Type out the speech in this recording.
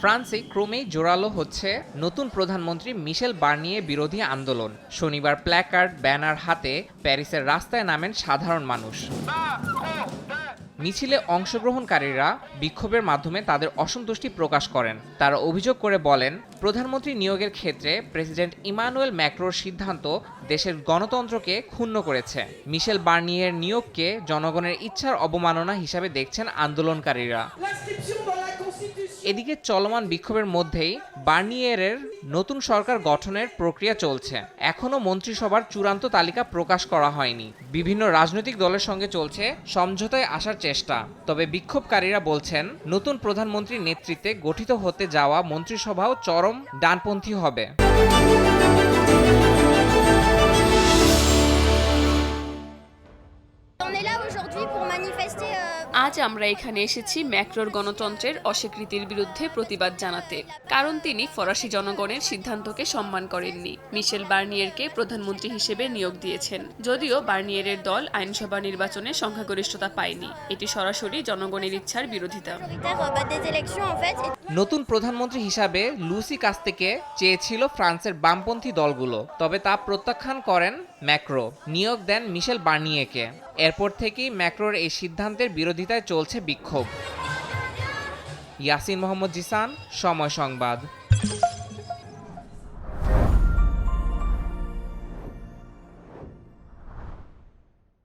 ফ্রান্সে ক্রমেই জোরালো হচ্ছে নতুন প্রধানমন্ত্রী মিশেল বার্নিয়ে বিরোধী আন্দোলন। শনিবার প্ল্যাকার্ড, ব্যানার হাতে প্যারিসের রাস্তায় নামেন সাধারণ মানুষ। মিছিলে অংশগ্রহণকারীরা বিক্ষোভের মাধ্যমে তাদের অসন্তুষ্টি প্রকাশ করেন। তারা অভিযোগ করে বলেন, প্রধানমন্ত্রী নিয়োগের ক্ষেত্রে প্রেসিডেন্ট ইমানুয়েল ম্যাক্রোর সিদ্ধান্ত দেশের গণতন্ত্রকে ক্ষুণ্ণ করেছে। মিশেল বার্নিয়ের নিয়োগকে জনগণের ইচ্ছার অবমাননা হিসাবে দেখছেন আন্দোলনকারীরা। এদিকে চলমান বিক্ষোভের মধ্যেই বার্নিয়েরের নতুন সরকার গঠনের প্রক্রিয়া চলছে। এখনও মন্ত্রিসভার চূড়ান্ত তালিকা প্রকাশ করা হয়নি। বিভিন্ন রাজনৈতিক দলের সঙ্গে চলছে সমঝোতায় আসার চেষ্টা। তবে বিক্ষোভকারীরা বলছেন, নতুন প্রধানমন্ত্রীর নেতৃত্বে গঠিত হতে যাওয়া মন্ত্রিসভাও চরম ডানপন্থী হবে। আজ আমরা এখানে এসেছি ম্যাক্রোর গণতন্ত্রের অস্বীকৃতির বিরুদ্ধে প্রতিবাদ জানাতে। কারণ তিনি ফরাসি জনগণের সিদ্ধান্তকে সম্মান করেননি। মিশেল বার্নিয়েরকে প্রধানমন্ত্রী হিসেবে নিয়োগ দিয়েছেন। যদিও বার্নিয়েরের দল আইনসভা নির্বাচনে সংখ্যাগরিষ্ঠতা পায়নি। এটি সরাসরি জনগণের ইচ্ছার বিরোধিতা। euh, নতুন প্রধানমন্ত্রী হিসাবে লুসি কাস্তেকে চেয়েছিল ফ্রান্সের বামপন্থী দলগুলো। তবে তা প্রত্যাখ্যান করেন ম্যাক্রো। নিয়োগ দেন মিশেল বার্নিয়েকে। এরপর থেকেই ম্যাক্রোর এই সিদ্ধান্তের বিরোধিতায় চলছে বিক্ষোভ। ইয়াসিন মোহাম্মদ জিসান সময় সংবাদ।